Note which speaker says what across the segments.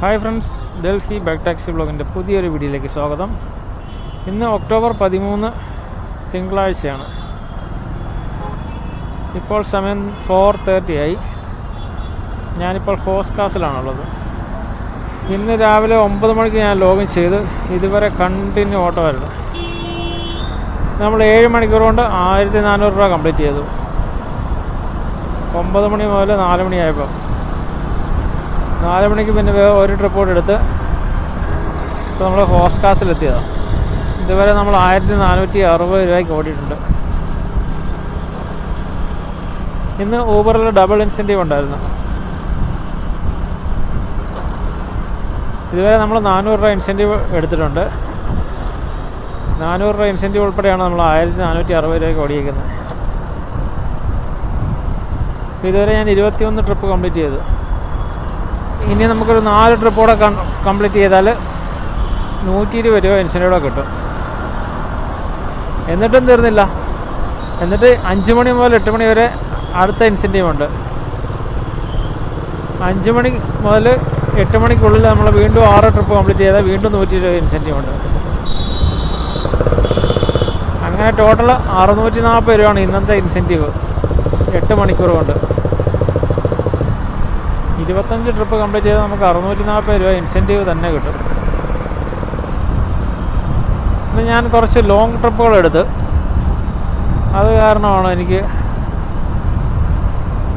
Speaker 1: Hi friends Delhi back taxi ബ്ലോഗിന്റെ പുതിയൊരു വീഡിയോയിലേക്ക് സ്വാഗതം. ഇന്ന് ഒക്ടോബർ പതിമൂന്ന് തിങ്കളാഴ്ചയാണ്. ഇപ്പോൾ സമയം ഫോർ തേർട്ടി ആയി. ഞാനിപ്പോൾ ഹോസ് കാസിലാണുള്ളത് ഇന്ന് രാവിലെ ഒമ്പത് മണിക്ക് ഞാൻ ലോഗിൻ ചെയ്ത് ഇതുവരെ കണ്ടിന്യൂ ഓട്ടോ ഓട്ടമായിരുന്നു. നമ്മൾ ഏഴ് മണിക്കൂർ കൊണ്ട് ആയിരത്തി നാനൂറ് രൂപ കംപ്ലീറ്റ് ചെയ്തു. ഒമ്പത് മണി മുതൽ നാല് മണിയായപ്പോൾ. നാല് മണിക്ക് പിന്നെ ഒരു ട്രിപ്പ് കൂടെ എടുത്ത് ഇപ്പോൾ നമ്മൾ ഹോസ്കാസിലെത്തിയതാണ് ഇതുവരെ നമ്മൾ ആയിരത്തി നാനൂറ്റി അറുപത് രൂപയ്ക്ക് ഓടിയിട്ടുണ്ട്. ഇന്ന് ഊബറിൽ ഡബിൾ ഇൻസെന്റീവ് ഉണ്ടായിരുന്നു. ഇതുവരെ നമ്മൾ നാനൂറ് രൂപ ഇൻസെന്റീവ് എടുത്തിട്ടുണ്ട്. നാനൂറ് രൂപ ഇൻസെന്റീവ് ഉൾപ്പെടെയാണ് നമ്മൾ ആയിരത്തി നാനൂറ്റി അറുപത് രൂപയ്ക്ക് ഓടിയിരിക്കുന്നത്. ഇതുവരെ ഞാൻ ഇരുപത്തിയൊന്ന് ട്രിപ്പ് കംപ്ലീറ്റ് ചെയ്തു. ഇനി നമുക്കൊരു നാല് ട്രിപ്പ് കൂടെ കംപ്ലീറ്റ് ചെയ്താൽ നൂറ്റി ഇരുപത് രൂപ ഇൻസെന്റീവ് കിട്ടും. എന്നിട്ടും തീർന്നില്ല? എന്നിട്ട് അഞ്ച് മണി മുതൽ എട്ട് മണി വരെ അടുത്ത ഇൻസെന്റീവ് ഉണ്ട്. അഞ്ച് മണി മുതൽ എട്ട് മണിക്കുള്ളിൽ നമ്മൾ വീണ്ടും ആറ് ട്രിപ്പ് കംപ്ലീറ്റ് ചെയ്താൽ വീണ്ടും നൂറ്റി ഇരുപത് ഇൻസെന്റീവ് ഉണ്ട്. അങ്ങനെ ടോട്ടൽ അറുന്നൂറ്റി നാൽപ്പത് രൂപയാണ് ഇന്നത്തെ ഇൻസെന്റീവ് എട്ട് മണിക്കൂർ കൊണ്ട്. ഇരുപത്തഞ്ച് ട്രിപ്പ് കംപ്ലീറ്റ് ചെയ്താൽ നമുക്ക് അറുന്നൂറ്റി നാൽപ്പത് രൂപ ഇൻസെന്റീവ് തന്നെ കിട്ടും. ഇന്ന് ഞാൻ കുറച്ച് ലോങ് ട്രിപ്പുകൾ എടുത്ത് അത് കാരണമാണ് എനിക്ക്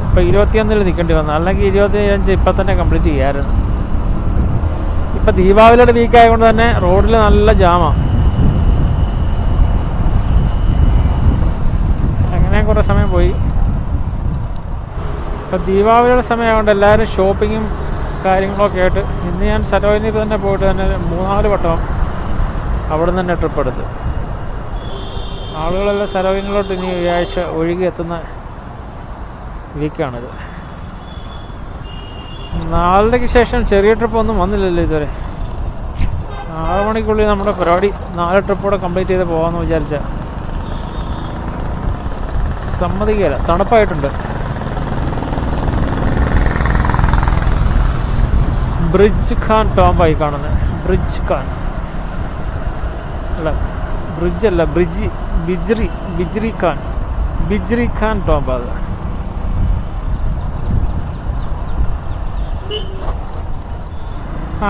Speaker 1: ഇപ്പോൾ ഇരുപത്തിയൊന്നിൽ നിൽക്കേണ്ടി വന്നത്. അല്ലെങ്കിൽ ഇരുപത്തി അഞ്ച് ഇപ്പം തന്നെ കംപ്ലീറ്റ് ചെയ്യാമായിരുന്നു ഇപ്പം ദീപാവലിയുടെ വീക്ക് ആയതുകൊണ്ട് തന്നെ റോഡിൽ നല്ല ജാമാണ് അങ്ങനെ കുറേ സമയം പോയി. ഇപ്പം ദീപാവലിയുടെ സമയമായതുകൊണ്ട് എല്ലാവരും ഷോപ്പിങ്ങും കാര്യങ്ങളൊക്കെ ആയിട്ട് ഇന്ന് ഞാൻ സരോജിനി തന്നെ പോയിട്ട് തന്നെ മൂന്നാൽ വട്ടം അവിടെ തന്നെ ട്രിപ്പ് എടുത്ത്. ആളുകളെല്ലാം സരോജിനിലോട്ട് ഇനി ഈ ആഴ്ച ഒഴുകി എത്തുന്ന വീക്കാണിത്. നാലരയ്ക്ക് ശേഷം ചെറിയ ട്രിപ്പ് ഒന്നും വന്നില്ലല്ലോ ഇതുവരെ. ആറ് മണിക്കുള്ളിൽ നമ്മുടെ പരിപാടി നാല് ട്രിപ്പോടെ കംപ്ലീറ്റ് ചെയ്ത് പോകാമെന്ന് വിചാരിച്ച. സമ്മതിക്കില്ല തണുപ്പായിട്ടുണ്ട്. ബ്രിഡ്ജ് ഖാൻ ടോംബായി കാണുന്നത് ബ്രിഡ്ജ് ഖാൻ. അല്ല ബ്രിഡ്ജ് അല്ല ബ്രിഡ്ജ് ബിജ്രി ബിജ്രി ഖാൻ. ബിജ്രി ഖാൻ ടോംബ അത്.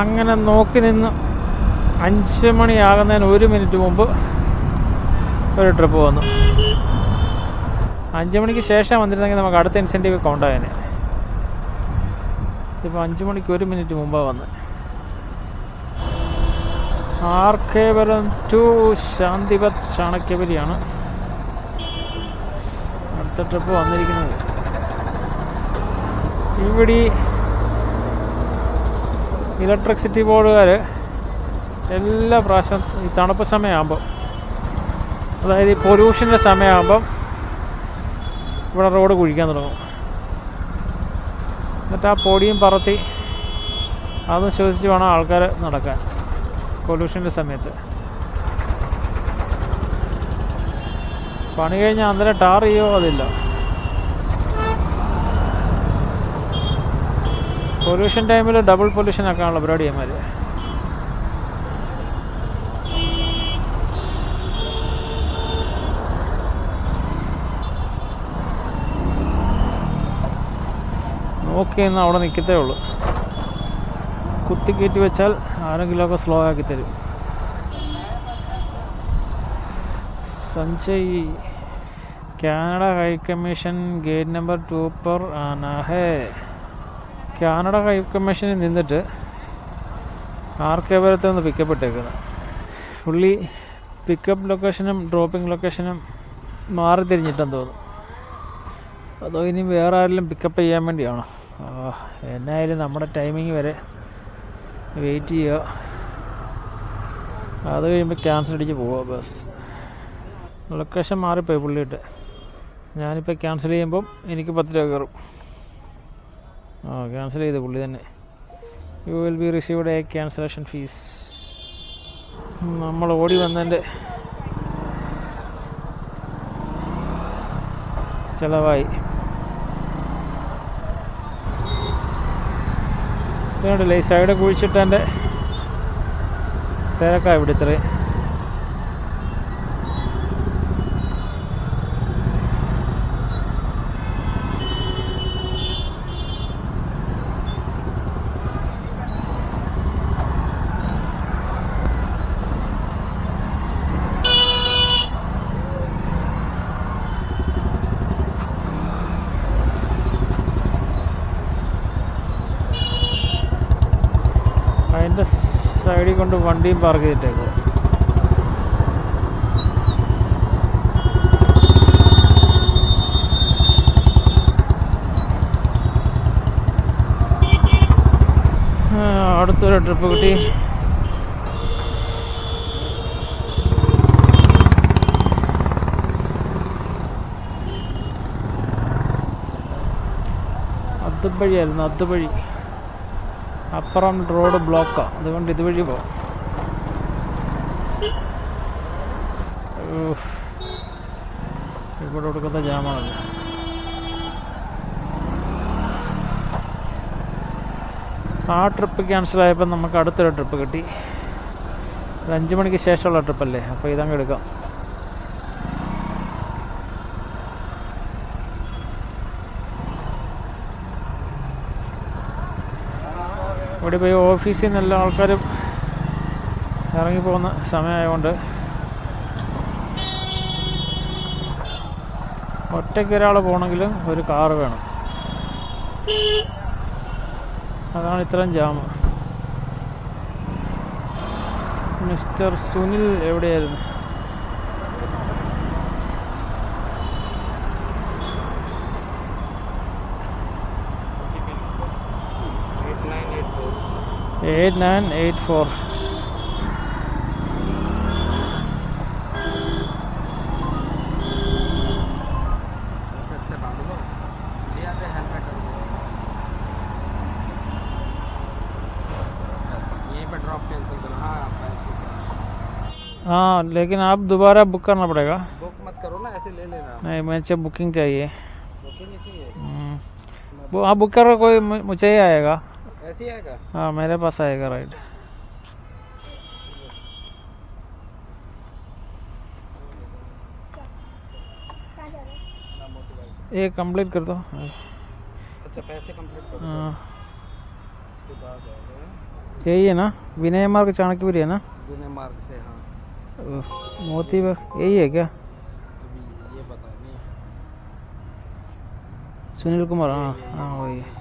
Speaker 1: അങ്ങനെ നോക്കി നിന്ന് അഞ്ച് മണിയാകുന്നതിന് ഒരു മിനിറ്റ് മുമ്പ് ഒരു ട്രിപ്പ് വന്നു. അഞ്ച് മണിക്ക് ശേഷം വന്നിരുന്നെങ്കിൽ നമുക്ക് അടുത്ത ഇൻസെന്റീവ് കൗണ്ട് ആയേനെ. ഇപ്പോൾ അഞ്ച് മണിക്ക് ഒരു മിനിറ്റ് മുമ്പാണ് വന്നത് ആർ കെ ടു ശാന്തിപത് ചാണക്യപതിയാണ് അടുത്ത ട്രിപ്പ് വന്നിരിക്കുന്നത്. ഇവിടെ ഇലക്ട്രിസിറ്റി ബോർഡുകാർ എല്ലാ പ്രാവശ്യം ഈ തണുപ്പ് സമയമാകുമ്പോൾ അതായത് ഈ പൊല്യൂഷന്റെ സമയമാകുമ്പം ഇവിടെ റോഡ് കുഴിക്കാൻ തുടങ്ങും. എന്നിട്ട് ആ പൊടിയും പറത്തി അത് ശ്വസിച്ച് വേണം ആൾക്കാർ നടക്കാൻ പൊല്യൂഷന്റെ സമയത്ത്. പണി കഴിഞ്ഞാൽ അന്നേരം ടാർ ചെയ്യോ അതില്ല. പൊല്യൂഷൻ ടൈമിൽ ഡബിൾ പൊല്യൂഷൻ ആക്കാനുള്ള പരിപാടി പരിപാടിയന്മാർ നോക്കി നിന്ന് അവിടെ നിൽക്കത്തേ ഉള്ളൂ. കുത്തി കയറ്റി വെച്ചാൽ ആരെങ്കിലുമൊക്കെ സ്ലോ ആക്കി തരും. Sanjay Canada high commission gate number two per ആനാഹേ കാനഡ ഹൈ കമ്മീഷനിൽ നിന്നിട്ട് ആർ കേവലത്തിൽ നിന്ന് പിക്കപ്പ് ഇട്ടേക്കുന്നത്? പുള്ളി പിക്കപ്പ് ലൊക്കേഷനും ഡ്രോപ്പിംഗ് ലൊക്കേഷനും മാറി തിരിഞ്ഞിട്ടെന്ന് തോന്നുന്നു. അതോ ഇനി വേറെ ആരെങ്കിലും പിക്കപ്പ് ചെയ്യാൻ വേണ്ടിയാണോ? എന്നായാലും നമ്മുടെ ടൈമിങ് വരെ വെയിറ്റ് ചെയ്യുക. അത് കഴിയുമ്പോൾ ക്യാൻസൽ അടിച്ച് പോവുക ബസ്. ലൊക്കേഷൻ മാറിപ്പോയി പുള്ളിയിട്ട് ഞാനിപ്പോൾ ക്യാൻസൽ ചെയ്യുമ്പം എനിക്ക് പത്ത് രൂപ കയറും. ആ ക്യാൻസൽ ചെയ്ത് പുള്ളി തന്നെ. You will be received a cancellation fee നമ്മൾ ഓടി വന്നതിന്റെ ചിലവായി. ഇതുകൊണ്ടല്ലേ ഈ സൈഡ് കുഴിച്ചിട്ട് എന്റെ തിരക്കാണ് ഇവിടെ ഇത്രയും. സൈഡിൽ കൊണ്ട് വണ്ടിയും പാർക്ക് ചെയ്തിട്ടേക്കോ? അടുത്തൊരു ട്രിപ്പ് കിട്ടി. അത്തുപ്പഴിയായിരുന്നു അതുവഴി. അപ്പുറം റോഡ് ബ്ലോക്കാണ് അതുകൊണ്ട് ഇതുവഴി ഉഫ്. ഇവിടെ കൊടുക്കുന്ന ജാമാണല്ലോ ആ ട്രിപ്പ് ക്യാൻസൽ ആയപ്പോൾ നമുക്ക് അടുത്തൊരു ട്രിപ്പ് കിട്ടി. അഞ്ച് മണിക്ക് ശേഷമുള്ള ട്രിപ്പല്ലേ അപ്പോൾ ഇതങ്ങ് എടുക്കാം. ഇവിടെ പോയി ഓഫീസിൽ നിന്ന് എല്ലാ ആൾക്കാരും ഇറങ്ങിപ്പോകുന്ന സമയമായതുകൊണ്ട് ഒറ്റയ്ക്ക് ഒരാൾ പോകണമെങ്കിൽ ഒരു കാറ് വേണം. അതാണ് ഇത്രയും ജാമ് മിസ്റ്റർ സുനിൽ എവിടെയായിരുന്നു?
Speaker 2: 8984 हाँ
Speaker 1: लेकिन आप दोबारा बुक करना पड़ेगा।
Speaker 2: बुक मत करो ना ऐसे ले लेना।
Speaker 1: नहीं मैं बुकिंग चाहिए।
Speaker 2: बुकिंग चाहिए?
Speaker 1: हम्म। वो आप बुक करो कोई मुझे ही आएगा।
Speaker 2: ऐसे आएगा?
Speaker 1: हाँ मेरे पास आएगा
Speaker 2: बाइक
Speaker 1: ये कंप्लीट कर दो।
Speaker 2: अच्छा पैसे कंप्लीट करो
Speaker 1: हाँ।
Speaker 2: बाद आएगा
Speaker 1: यही है ना? विनय मार्ग चाणक्यपुरी है ना?
Speaker 2: बिना मार्ग से हाँ।
Speaker 1: मोती यही है क्या?
Speaker 2: ये पता नहीं
Speaker 1: सुनील कुमार हाँ हाँ वही है।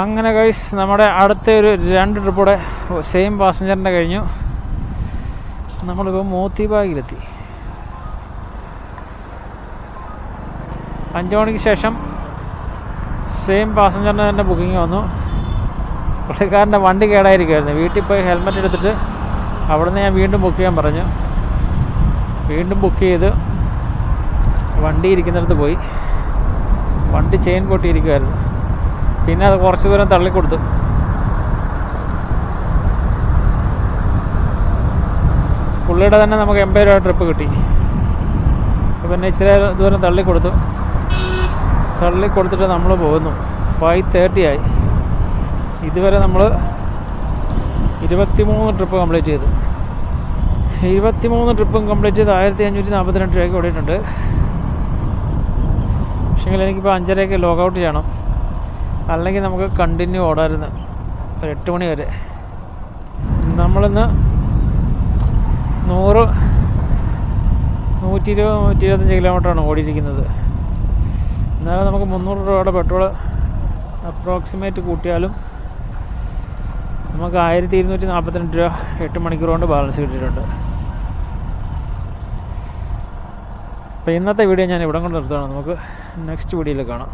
Speaker 1: അങ്ങനെ കഴിച്ച് നമ്മുടെ അടുത്ത ഒരു രണ്ട് ട്രിപ്പൂടെ സെയിം പാസഞ്ചറിന്റെ കഴിഞ്ഞു. നമ്മളിപ്പോൾ മോത്തിബാഗിലെത്തി. അഞ്ച് മണിക്ക് ശേഷം സെയിം പാസഞ്ചറിന് തന്നെ ബുക്കിംഗ് വന്നു. പുള്ളിക്കാരന്റെ വണ്ടി കേടായിരിക്കുമായിരുന്നു വീട്ടിൽ പോയി ഹെൽമെറ്റ് എടുത്തിട്ട് അവിടുന്ന് ഞാൻ വീണ്ടും ബുക്ക് ചെയ്യാൻ പറഞ്ഞു. വീണ്ടും ബുക്ക് ചെയ്ത് വണ്ടി ഇരിക്കുന്നിടത്ത് പോയി. വണ്ടി ചെയിൻ പൊട്ടിയിരിക്കുമായിരുന്നു പിന്നെ അത് കുറച്ച് ദൂരം തള്ളിക്കൊടുത്തു പുള്ളിയുടെ തന്നെ നമുക്ക് എൺപത് രൂപ ട്രിപ്പ് കിട്ടി. പിന്നെ ഇച്ചിരി ദൂരം തള്ളിക്കൊടുത്തു തള്ളിക്കൊടുത്തിട്ട് നമ്മൾ പോകുന്നു. ഫൈവ് തേർട്ടി ആയി. ഇതുവരെ നമ്മൾ ഇരുപത്തിമൂന്ന് ട്രിപ്പ് കംപ്ലീറ്റ് ചെയ്തു. ഇരുപത്തിമൂന്ന് ട്രിപ്പും കംപ്ലീറ്റ് ചെയ്ത് ആയിരത്തി അഞ്ഞൂറ്റി നാൽപ്പത്തിരണ്ട് രൂപയ്ക്ക് ഓടിയിട്ടുണ്ട്. പക്ഷേങ്കിൽ എനിക്കിപ്പോൾ അഞ്ചരയ്ക്ക് ലോഗൗട്ട് ചെയ്യണം. അല്ലെങ്കിൽ നമുക്ക് കണ്ടിന്യൂ ഓടായിരുന്നു. ഒരു എട്ട് മണി വരെ. നമ്മളിന്ന് നൂറ് നൂറ്റി ഇരുപത് നൂറ്റി ഇരുപത്തഞ്ച് കിലോമീറ്ററാണ് ഓടിയിരിക്കുന്നത്. എന്നാലും നമുക്ക് മുന്നൂറ് രൂപയുടെ പെട്രോൾ അപ്രോക്സിമേറ്റ് കൂട്ടിയാലും നമുക്ക് ആയിരത്തി ഇരുന്നൂറ്റി നാൽപ്പത്തിരണ്ട് രൂപ എട്ട് മണിക്കൂർ കൊണ്ട് ബാലൻസ് കിട്ടിയിട്ടുണ്ട്. അപ്പോൾ ഇന്നത്തെ വീഡിയോ ഞാൻ ഇവിടെ കൊണ്ട് നിർത്തുകയാണ്. നമുക്ക് നെക്സ്റ്റ് വീഡിയോയിൽ കാണാം.